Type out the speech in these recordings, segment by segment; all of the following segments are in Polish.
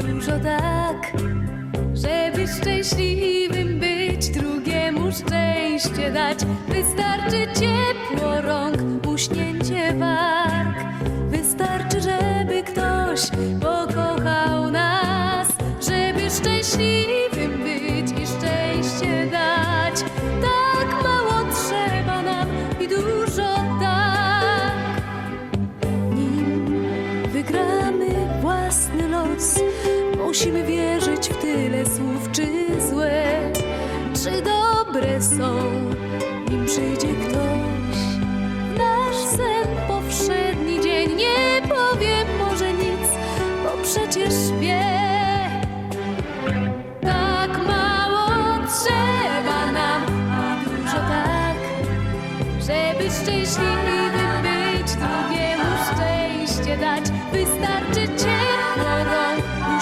dużo tak, żeby szczęśliwym być, drugiemu szczęście dać. Wystarczy ciepło rąk, uśnięcie warg. Wystarczy, żeby ktoś pokochał nas, żeby szczęśliwym być i szczęście dać. Tak mało trzeba nam i dużo tak. Nim wygramy własny los, musimy wierzyć w tyle słów, czy złe, czy dobre są. Nim przyjdzie ktoś, nasz sen powszedni dzień, nie powiem może nic, bo przecież wie. Tak mało trzeba nam i dużo tak, żeby szczęśliwym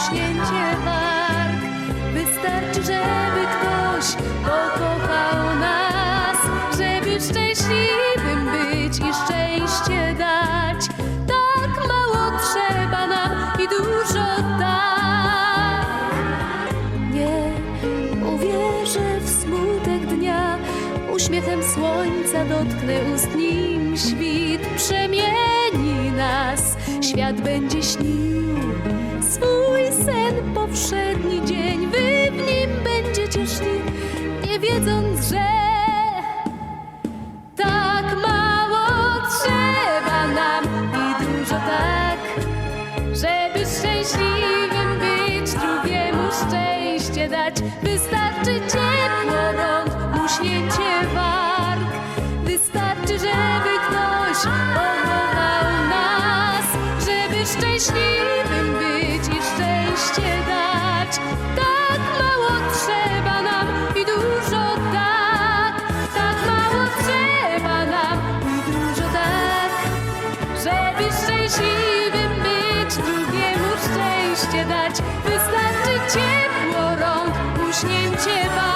rąk, uśnięcie warg. Wystarczy, żeby ktoś uśmiechem słońca dotknę ust nim świt przemieni nas. Świat będzie śnił swój sen powszedni dzień, wy w nim będziecie szli, nie wiedząc, że szczęśliwym być i szczęście dać. Tak mało trzeba nam i dużo tak, tak mało trzeba nam i dużo tak. Żeby szczęśliwym być, drugiemu szczęście dać, wystarczy ciepło rąk, uśnięcie was.